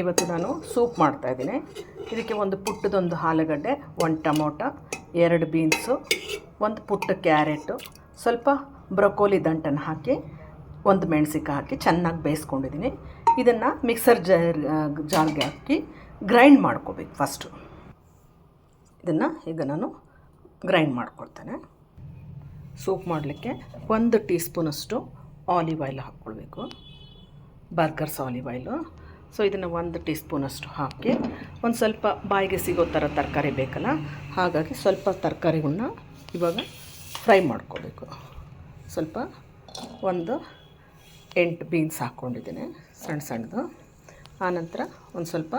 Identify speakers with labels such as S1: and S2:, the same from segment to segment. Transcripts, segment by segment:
S1: ಇವತ್ತು ನಾನು ಸೂಪ್ ಮಾಡ್ತಾಯಿದ್ದೀನಿ ಇದಕ್ಕೆ ಒಂದು ಪುಟ್ಟದೊಂದು ಆಲೂಗಡ್ಡೆ, ಒಂದು ಟೊಮೊಟೊ, ಎರಡು ಬೀನ್ಸು, ಒಂದು ಪುಟ್ಟ ಕ್ಯಾರೆಟು, ಸ್ವಲ್ಪ ಬ್ರೊಕೋಲಿ ದಂಟನ್ನು ಹಾಕಿ, ಒಂದು ಮೆಣಸಿಕಾಯಿ ಹಾಕಿ ಚೆನ್ನಾಗಿ ಬೇಯಿಸ್ಕೊಂಡಿದ್ದೀನಿ. ಇದನ್ನು ಮಿಕ್ಸರ್ ಜಾರ್ ಜಾರ್ಗೆ ಹಾಕಿ ಗ್ರೈಂಡ್ ಮಾಡ್ಕೋಬೇಕು ಫಸ್ಟು ಇದನ್ನು ಈಗ ನಾನು ಗ್ರೈಂಡ್ ಮಾಡ್ಕೊಳ್ತೇನೆ. ಸೂಪ್ ಮಾಡಲಿಕ್ಕೆ ಒಂದು ಟೀ ಸ್ಪೂನಷ್ಟು ಆಲಿವ್ ಆಯಿಲ್ ಹಾಕ್ಕೊಳ್ಬೇಕು. Burgers olive oil. ಸೊ ಇದನ್ನು ಒಂದು ಟೀ ಸ್ಪೂನಷ್ಟು ಹಾಕಿ ಒಂದು ಸ್ವಲ್ಪ ಬಾಯಿಗೆ ಸಿಗೋ ಥರ ತರಕಾರಿ ಬೇಕಲ್ಲ, ಹಾಗಾಗಿ ಸ್ವಲ್ಪ ತರಕಾರಿಗಳನ್ನ ಇವಾಗ ಫ್ರೈ ಮಾಡ್ಕೋಬೇಕು. ಸ್ವಲ್ಪ ಒಂದು ಎಂಟು ಬೀನ್ಸ್ ಹಾಕ್ಕೊಂಡಿದ್ದೀನಿ ಸಣ್ಣ ಸಣ್ಣದು. ಆನಂತರ ಒಂದು ಸ್ವಲ್ಪ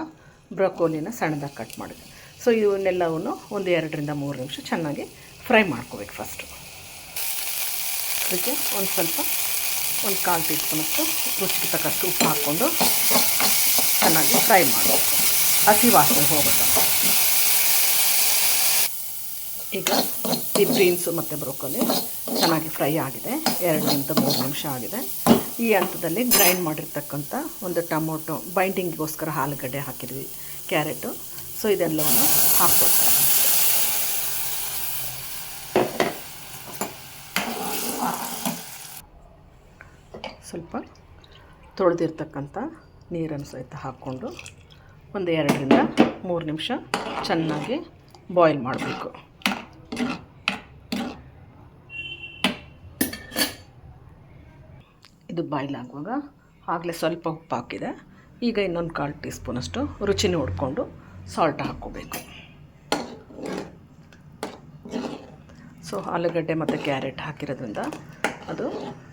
S1: ಬ್ರಕೋಲಿನ ಸಣ್ಣದಾಗಿ ಕಟ್ ಮಾಡಿದೆ. ಸೊ ಇವನ್ನೆಲ್ಲವನ್ನು ಒಂದು ಎರಡರಿಂದ ಮೂರು ನಿಮಿಷ ಚೆನ್ನಾಗಿ ಫ್ರೈ ಮಾಡ್ಕೋಬೇಕು ಫಸ್ಟು ಅದಕ್ಕೆ ಒಂದು ಸ್ವಲ್ಪ ಒಂದು ಕಾಲು ಟೀ ಸ್ಪೂನಷ್ಟು ರುಚಿಗೆ ತಕ್ಕಷ್ಟು ಉಪ್ಪು ಹಾಕ್ಕೊಂಡು ಚೆನ್ನಾಗಿ ಫ್ರೈ ಮಾಡಿ. ಹಸಿ ವಾಸನೆ ಹೋಗುತ್ತೆ ಈಗ ಈ ಬೀನ್ಸು ಮತ್ತು ಬ್ರೋಕೊಲಿ ಚೆನ್ನಾಗಿ ಫ್ರೈ ಆಗಿದೆ. ಎರಡರಿಂದ ಮೂರು ನಿಮಿಷ ಆಗಿದೆ. ಈ ಹಂತದಲ್ಲಿ ಗ್ರೈಂಡ್ ಮಾಡಿರ್ತಕ್ಕಂಥ ಒಂದು ಟೊಮೊಟೊ ಬೈಂಡಿಂಗಿಗೋಸ್ಕರ ಆಲೂಗಡ್ಡೆ ಹಾಕಿದ್ವಿ, ಕ್ಯಾರೆಟು. ಸೊ, ಇದೆಲ್ಲವನ್ನು ಹಾಕ್ಕೊಳ್ತಾ ಸ್ವಲ್ಪ ತೊಳೆದಿರ್ತಕ್ಕಂಥ ನೀರನ್ನು ಸಹಿತ ಹಾಕ್ಕೊಂಡು ಒಂದು ಎರಡರಿಂದ ಮೂರು ನಿಮಿಷ ಚೆನ್ನಾಗಿ ಬಾಯ್ಲ್ ಮಾಡಬೇಕು. ಇದು ಬಾಯ್ಲ್ ಆಗುವಾಗ ಆಗಲೇ ಸ್ವಲ್ಪ ಉಪ್ಪು ಹಾಕಿದೆ. ಈಗ ಇನ್ನೊಂದು ಕಾಲು ಟೀ ಸ್ಪೂನಷ್ಟು ರುಚಿ ನೋಡಿಕೊಂಡು ಸಾಲ್ಟ್ ಹಾಕ್ಕೋಬೇಕು. ಸೊ ಆಲೂಗಡ್ಡೆ ಮತ್ತು ಕ್ಯಾರೆಟ್ ಹಾಕಿರೋದ್ರಿಂದ ಅದು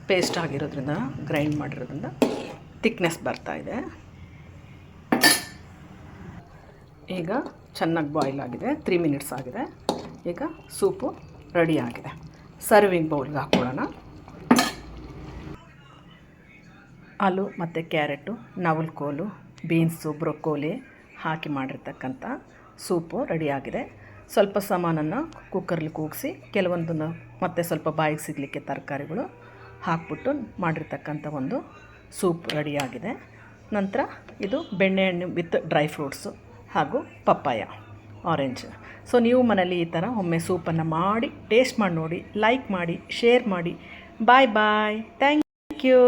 S1: ಪೇಸ್ಟ್ ಆಗಿರೋದ್ರಿಂದ ಗ್ರೈಂಡ್ ಮಾಡಿರೋದ್ರಿಂದ ತಿಕ್ನೆಸ್ ಬರ್ತಾಯಿದೆ ಈಗ ಚೆನ್ನಾಗಿ ಬಾಯ್ಲ್ ಆಗಿದೆ. ತ್ರೀ ಮಿನಿಟ್ಸ್ ಆಗಿದೆ. ಈಗ ಸೂಪು ರೆಡಿ ಆಗಿದೆ. ಸರ್ವಿಂಗ್ ಬೌಲ್ಗೆ ಹಾಕ್ಕೊಳ್ಳೋಣ. ಆಲೂ ಮತ್ತು ಕ್ಯಾರೆಟು, ನವಲ್ಕೋಲು ಬೀನ್ಸು ಬ್ರೊಕೋಲಿ ಹಾಕಿ ಮಾಡಿರ್ತಕ್ಕಂಥ ಸೂಪು ರೆಡಿಯಾಗಿದೆ ಸ್ವಲ್ಪ ಸಾಮಾನನ್ನು ಕುಕ್ಕರ್ಲಿ ಕೂಗಿಸಿ, ಕೆಲವೊಂದನ್ನು ಮತ್ತೆ ಸ್ವಲ್ಪ ಬಾಯಿಗೆ ಸಿಗಲಿಕ್ಕೆ ತರಕಾರಿಗಳು ಹಾಕ್ಬಿಟ್ಟು ಮಾಡಿರ್ತಕ್ಕಂಥ ಒಂದು ಸೂಪ್ ರೆಡಿಯಾಗಿದೆ ನಂತರ ಇದು ಬೆಣ್ಣೆಹಣ್ಣು ವಿತ್ ಡ್ರೈ ಫ್ರೂಟ್ಸು ಹಾಗೂ ಪಪ್ಪಾಯ ಆರೆಂಜ್ ಸೊ ನೀವು ಮನೇಲಿ ಈ ಥರ ಒಮ್ಮೆ ಸೂಪನ್ನು ಮಾಡಿ ಟೇಸ್ಟ್ ಮಾಡಿ ನೋಡಿ ಲೈಕ್ ಮಾಡಿ ಶೇರ್ ಮಾಡಿ. ಬಾಯ್ ಬಾಯ್ ಥ್ಯಾಂಕ್ ಯು